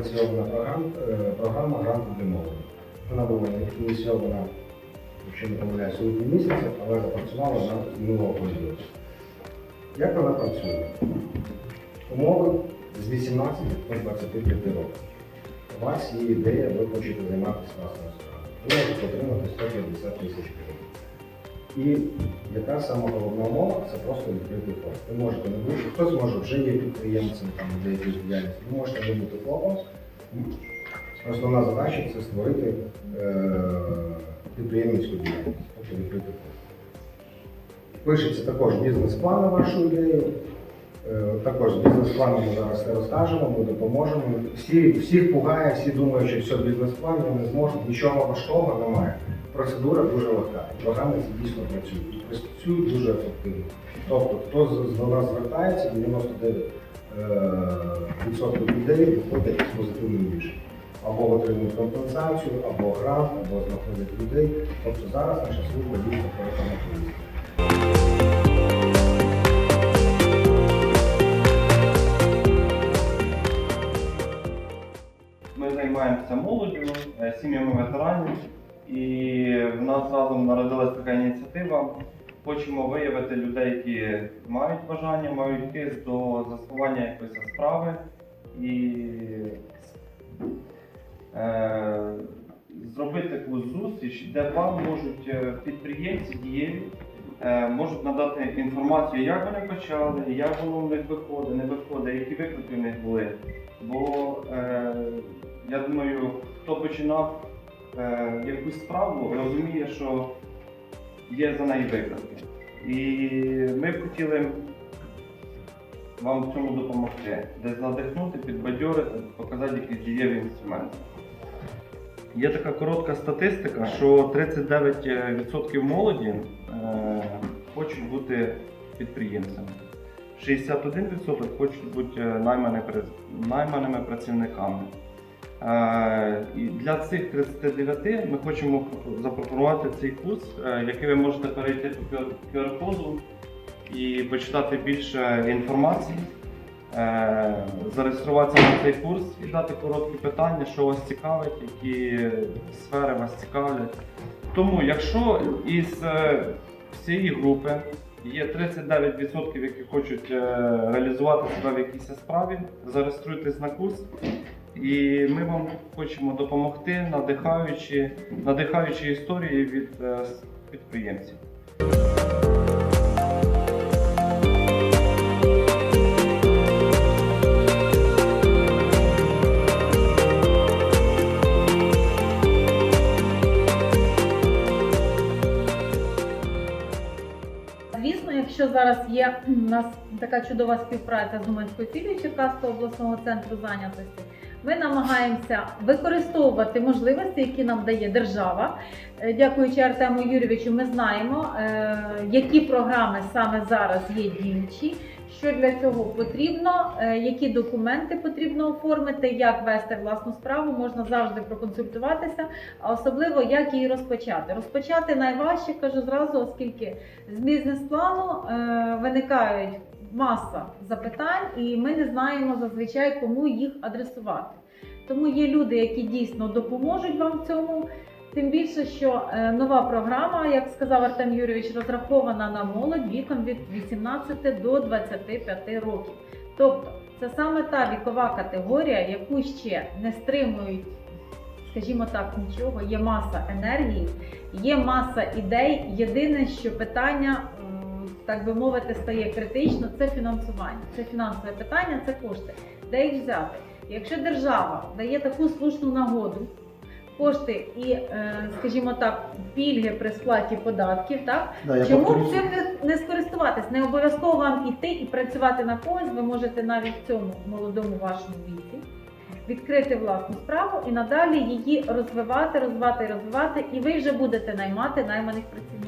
ініційована програма, е, програма гранту для молоді. Вона була ініційована, якщо не помиляюсь, у липні місяці, але запрацювала на минулого року. Як вона працює? Умови з 18 до 25 років. У вас є ідея, ви хочете займатися власною справою. Ви можете отримати 150 тисяч гривень. І яка сама головна умова це просто відкритий фонд. Ви можете не бути, хтось може вже є підприємцем там для якоїсь діяльності, ви можете не бути ФОПом. Основна задача це створити е, підприємницьку діяльність. Пишеться також бізнес-план на вашу ідею. Е, Також з бізнес-планом ми зараз все розкажемо, ми допоможемо. Всі, всіх пугає, всі думають, що все бізнес-план, вони не зможуть, нічого важкого немає. Процедура дуже легка. Програми дійсно працюють. Працюють дуже ефективно. Тобто, хто з- нас звертається, 99% е, відсотків людей виходять з позитивним рішенням. Або отримують компенсацію, або грант, або знаходять людей. Тобто зараз наша служба дійсно переконує. Ми займаємося молоддю, е, сім'ями ветеранів, і в нас разом народилась така ініціатива. Хочемо виявити людей, які мають бажання, мають хист до заснування якоїсь справи і е, зробити таку зустріч, де вам можуть е, підприємці дієві е, можуть надати інформацію, як вони почали, як воно в них виходить, не виходить, які виклики в них були. Бо е, я думаю, хто починав е, якусь справу, розуміє, що є за неї виклики. І ми б хотіли вам в цьому допомогти, десь надихнути, підбадьорити, показати якісь дієві інструменти. Є така коротка статистика, що 39% молоді е, хочуть бути підприємцями. 61% хочуть бути е, наймани- найманими працівниками. Для цих 39 ми хочемо запропонувати цей курс, е, який ви можете перейти по QR-коду і почитати більше інформації, е, зареєструватися на цей курс і дати короткі питання, що вас цікавить, які сфери вас цікавлять. Тому, якщо із е, всієї групи є 39%, які хочуть реалізувати себе в якійсь справі, зареєструйтесь на курс. І ми вам хочемо допомогти, надихаючи, надихаючи історії від е, підприємців. Звісно, якщо зараз є у нас така чудова співпраця з Уманською філією Черкаського обласного центру зайнятості, ми намагаємося використовувати можливості, які нам дає держава. Е, Дякуючи Артему Юрійовичу, ми знаємо, е, які програми саме зараз є діючі, що для цього потрібно, е, які документи потрібно оформити, як вести власну справу, можна завжди проконсультуватися, а особливо як її розпочати. Розпочати найважче, кажу зразу, оскільки з бізнес-плану виникають маса запитань, і ми не знаємо зазвичай, кому їх адресувати. Тому є люди, які дійсно допоможуть вам в цьому. Тим більше, що е, нова програма, як сказав Артем Юрійович, розрахована на молодь віком від 18 до 25 років. Тобто, це саме та вікова категорія, яку ще не стримують, скажімо так, нічого. Є маса енергії, є маса ідей. Єдине, що питання, так би мовити, стає критично, це фінансування. Це фінансове питання, це кошти. Де їх взяти? Якщо держава дає таку слушну нагоду, кошти і, е, скажімо так, пільги при сплаті податків, так Да, чому б цим не, не скористуватись? Не обов'язково вам іти і працювати на когось. Ви можете навіть в цьому молодому вашому віці відкрити власну справу і надалі її розвивати, розвивати і розвивати, і ви вже будете наймати найманих працівників.